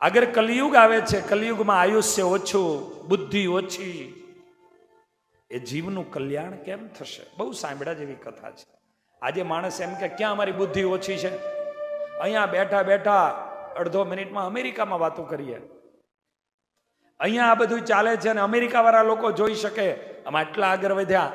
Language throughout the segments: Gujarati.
આગળ કલયુગ આવે છે, કલયુગમાં આયુષ્ય ઓછું, બુદ્ધિ ઓછી, એ જીવનું કલ્યાણ કેમ થશે? બહુ સાંભળ્યા જેવી કથા છે. આજે માણસ એમ કે, ક્યાં અમારી બુદ્ધિ ઓછી છે? અહીંયા બેઠા બેઠા અડધો મિનિટમાં અમેરિકામાં વાતો કરીએ. અહીંયા આ બધું ચાલે છે અને અમેરિકા વાળા લોકો જોઈ શકે, આમાં આટલા આગળ વધ્યા.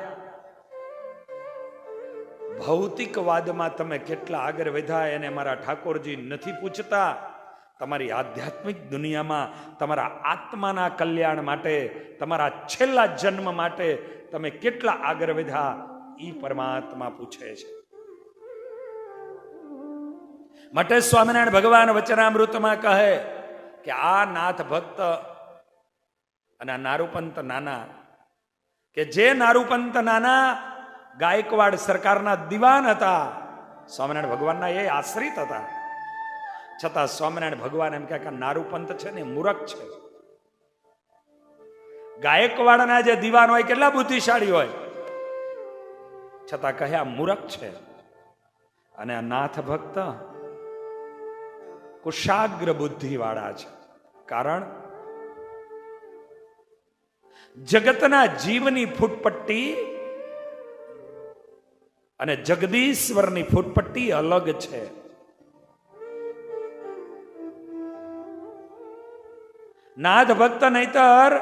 ભૌતિકવાદમાં તમે કેટલા આગળ વધ્યા, એને મારા ઠાકોરજી નથી પૂછતા. તમારી આધ્યાત્મિક દુનિયામાં તમારા આત્માના કલ્યાણ માટે, તમારા છેલ્લા જન્મ માટે તમે કેટલા આગળ વધ્યા એ પરમાત્મા પૂછે છે. માટે સ્વામિનારાયણ ભગવાન વચનામૃતમાં કહે કે આ નાથ ભક્ત અને આ નારૂપંત નાના કે જે નારૂપંત નાના ગાયકવાડ સરકારના દિવાન હતા, સ્વામિનારાયણ ભગવાનના એ આશ્રિત હતા. છતાં સ્વામિનારાયણ ભગવાન એમ કે નારુપંત છે ને મૂરખ છે. ગાયકવાડના જે દીવાન હોય, કેટલા બુદ્ધિશાળી હોય. છતાં કહે આ મૂરખ છે. અને આ નાથ ભક્ત કુશાગ્ર બુદ્ધિવાળા છે. કારણ જગતના જીવની ફૂટપટ્ટી અને જગદીશ્વરની ફૂટપટ્ટી અલગ છે. નાથ ભક્ત નહીતર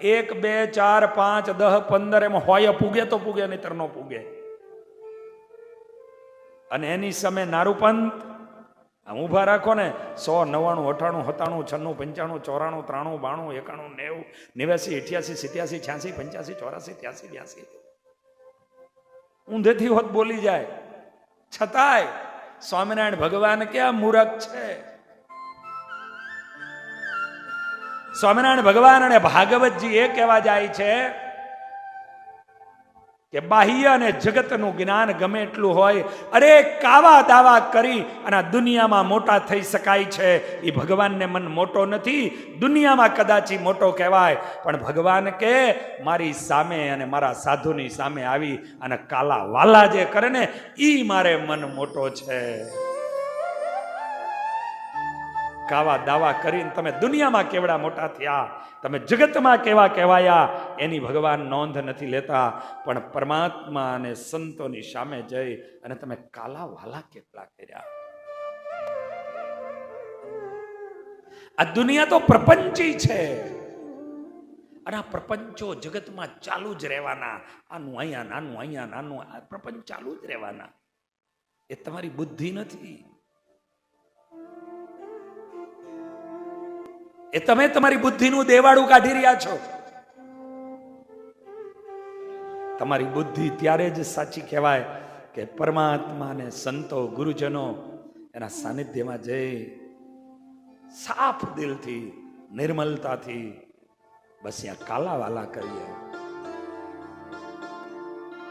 એક, બે, ચાર, પાંચ, દહ, પંદર એમાં હોય, પૂગે તો પૂગે, નહીતર ન પૂગે. અને એની સામે નારૂપંત આમ ઊભા રાખો ને, સો નવ્વાણું, અઠાણું, સત્તાણું, છન્નું, પંચાણું, ચોરાણું, ત્રાણું, બાણું, એકાણું, નેવું, નેવ્યાસી, અઠ્યાસી, સિત્યાસી, છ્યાસી, પંચ્યાસી, ચોરાસી, ત્યાસી, બ્યાસી. ઊંધેથી હોત બોલી જાય. છતાંય સ્વામિનારાયણ ભગવાન ક્યાં મૂરખ છે? સ્વામિનારાયણ ભગવાન અને ભાગવતજી એ કહેવા જાય છે કે બાહ્ય અને જગતનું જ્ઞાન ગમે એટલું હોય, અરે કાવા દાવા કરી અને દુનિયામાં મોટા થઈ શકાય છે. એ ભગવાનને મન મોટો નથી, દુનિયામાં કદાચી મોટો કહેવાય, પણ ભગવાન કે મારી સામે અને મારા સાધુની સામે આવી અને કાલા વાલા જે કરે ને એ મારે મન મોટો છે. કાવા દાવા કરીને તમે દુનિયામાં કેવડા મોટા થયા? તમે જગતમાં કેવા કહેવાયા? એની ભગવાન નોંધ નથી લેતા. પણ પરમાત્મા અને સંતોની સામે જઈ અને તમે કાલા વાલા કેટલા કર્યા? આ દુનિયા તો પ્રપંચી છે. અને આ પ્રપંચો જગતમાં ચાલુ જ રહેવાના. આનું અહીંયા નાનું અહીંયા નાનું આ પ્રપંચ ચાલુ જ રહેવાના. એ તમારી બુદ્ધિ નથી. એ તમે તમારી બુદ્ધિનું દેવાળું કાઢી રહ્યા છો. તમારી બુદ્ધિ ત્યારે જ સાચી કહેવાય કે પરમાત્માને સંતો, ગુરુજનો એના સાનિધ્યમાં જઈ સાફ દિલથી, નિર્મલતાથી બસ ત્યાં કાલા વાલા કરીએ.